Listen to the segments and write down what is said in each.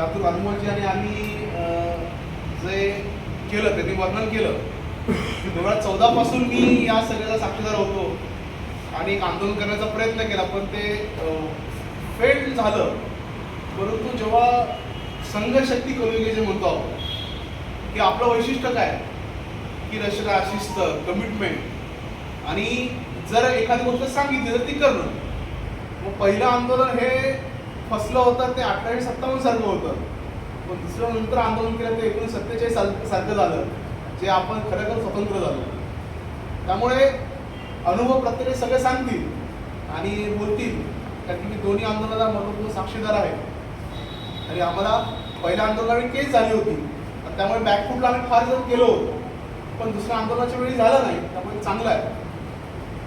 त्यातून अनुभवजी आणि आम्ही जे केलं त्यांनी वर्णन केलं. दोन हजार चौदा पासून मी या सगळ्याला साक्षीदार होतो. आणि एक आंदोलन करण्याचा प्रयत्न केला पण ते फेल झालं. परंतु जेव्हा संघशक्ती कमी जे म्हणतो आपण की आपलं वैशिष्ट्य काय? की रचना शिस्त कमिटमेंट आणि जर एखादी गोष्ट सांगितली तर ती करणं. मग पहिलं आंदोलन हे फसलं होतं ते अठराशे सत्तावन्न सारखं होतं. पण दुसरं नंतर आंदोलन केलं ते एकोणीस सत्तेचाळीस साल सारखं झालं जे आपण खरोखर स्वतंत्र झालो. त्यामुळे अनुभव प्रत्येक सगळे सांगतील आणि बोलतील. कारण की मी दोन्ही आंदोलनाला महत्त्वपूर्ण साक्षीदार आहे. आणि आम्हाला पहिल्या आंदोलनावेळी केस झाली होती. त्यामुळे बॅकफूटला आम्ही फार जण केलो होतो. पण दुसऱ्या आंदोलनाच्या वेळी झालं नाही त्यामुळे चांगलं आहे.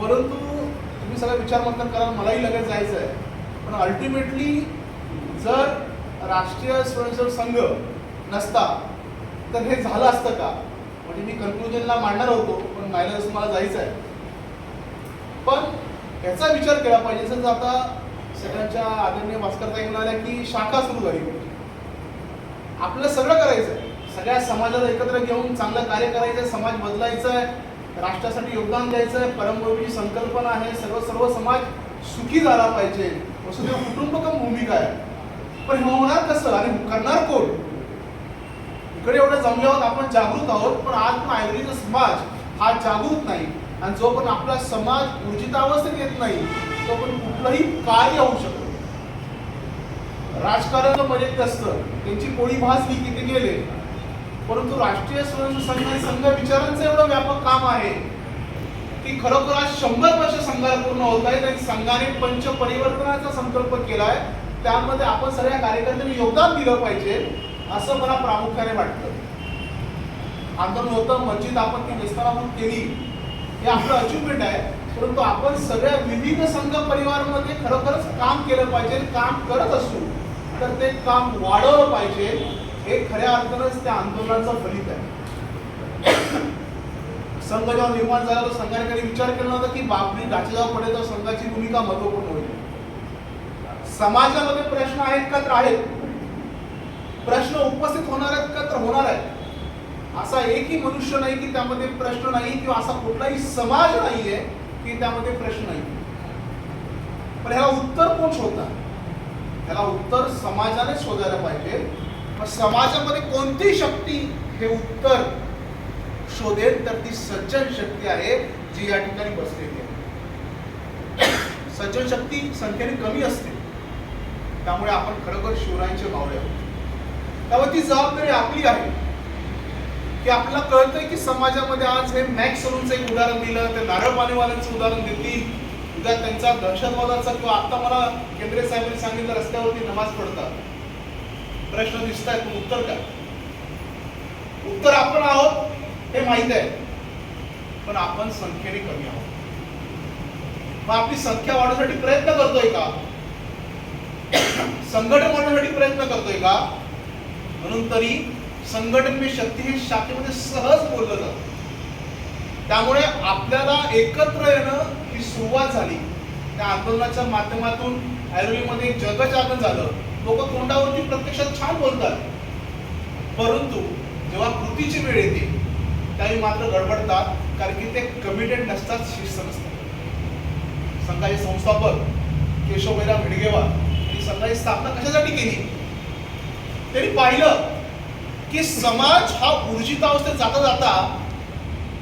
परंतु तुम्ही सगळं विचारमंथन करा मलाही लगेच जायचं आहे. पण अल्टिमेटली जर राष्ट्रीय स्वयंसेवक संघ नसता तर हे झालं असतं का? म्हणजे मी कन्क्लुजनला मांडणार होतो पण नाईलाज मला जायचं आहे. पण याचा विचार केला पाहिजे. जसं आता सगळ्यांच्या आदरणीय भास्करताई म्हणाल्या की शाखा सुरू झाली. आपलं सगळं करायचं आहे सगळ्या समाजाला एकत्र घेऊन चांगलं कार्य करायचं आहे समाज बदलायचा आहे राष्ट्रासाठी योगदान द्यायचं आहे परमभूमीची संकल्पना आहे. सर्व सर्व समाज सुखी झाला पाहिजे. वसुदेव कुटुंबकम भूमिका आहे पण हे होणार कसं? आणि करणार कोण? इकडे एवढं जमले आहोत आपण जागृत आहोत पण आज पण आयुर्वेदिक समाज हा जागृत नाही. आणि जो पण आपला समाज ऊर्जितावस्थेत येत नाही तो पण कुठलंही कार्य होऊ शकतो राजकारण म्हणजे असतं. त्यांची कोळी भास की ते गेले परंतु राष्ट्रीय स्वयंसेवक संघ आणि संघ विचारांचं एवढं व्यापक काम आहे. की खरोखर आज शंभर वर्ष संघाला पूर्ण होत आहेत आणि संघाने पंच परिवर्तनाचा संकल्प केलाय. त्यामध्ये आपण सगळ्या कार्यकर्त्यांनी योगदान दिलं पाहिजे असं मला प्रामुख्याने वाटतं. आंदोलन होतं मस्जिद आपण ती केली. हे आपलं अचिव्हमेंट आहे. परंतु आपण सगळ्या विविध संघ परिवारमध्ये खरोखरच काम केलं पाहिजे काम करत असू तर ते काम वाढवलं पाहिजे. हे खऱ्या अर्थानंच त्या आंदोलनाचं फलित आहे. संघ जेव्हा निर्माण झाला तर संघाने विचार केला होता की बापरी डाचेगाव पडेल तर संघाची भूमिका महत्त्वपूर्ण होईल. समाजामध्ये प्रश्न आहेत का तर आहेत. प्रश्न उपस्थित होणार आहेत का तर होणार आहेत. असा एकही मनुष्य नाही की त्यामध्ये प्रश्न नाही किंवा असा कुठलाही समाज नाहीये की त्यामध्ये प्रश्न नाही. पण ह्याला उत्तर कोण शोधणार? ह्याला उत्तर समाजाने शोधायला पाहिजे. मग समाजामध्ये कोणती शक्ती हे उत्तर शोधेल तर ती सज्जन शक्ती आहे जी या ठिकाणी बसलेली आहे. सज्जन शक्ती संख्येने कमी असते. त्यामुळे आपण खरोखर शिवरायांचे मावळे आहोत. त्यामुळे ती जबाबदारी आपली आहे. की आपल्याला कळतंय की समाजामध्ये आज हे मॅक्स सलूनचं एक उदाहरण दिलं ते नारळ पाणीवाल्यांचं उदाहरण देतील. उद्या त्यांचा दहशतवादाचा किंवा आता मला केंद्रीय साहेबांनी सांगितलं रस्त्यावरती नमाज पडतात प्रश्न दिसत आहेत पण उत्तर काय? उत्तर आपण आहोत हे माहीत आहे. पण आपण संख्येने कमी आहोत. मग आपली संख्या वाढवण्यासाठी प्रयत्न करतोय का? संघटन वाढवण्यासाठी प्रयत्न करतोय का? म्हणून तरी संघटन मी शक्ती हे शाखेमध्ये सहज बोललं जातं. त्यामुळे आपल्याला एकत्र येणं ही सुरुवात झाली. त्या आंदोलनाच्या माध्यमातून ऐरोलीमध्ये एक जगजागरण झालं. लोक तोंडावरती प्रत्यक्षात छान बोलतात. परंतु जेव्हा कृतीची वेळ येते त्यावेळी मात्र गडबडतात कारण की ते कमिटेड नसतात शिस्त नसतात. संघाचे संस्थापक केशवबैराव भिडगेवार यांनी संघाची स्थापना कशासाठी केली? त्यांनी पाहिलं की समाज हा ऊर्जितावस्थेत जाता जाता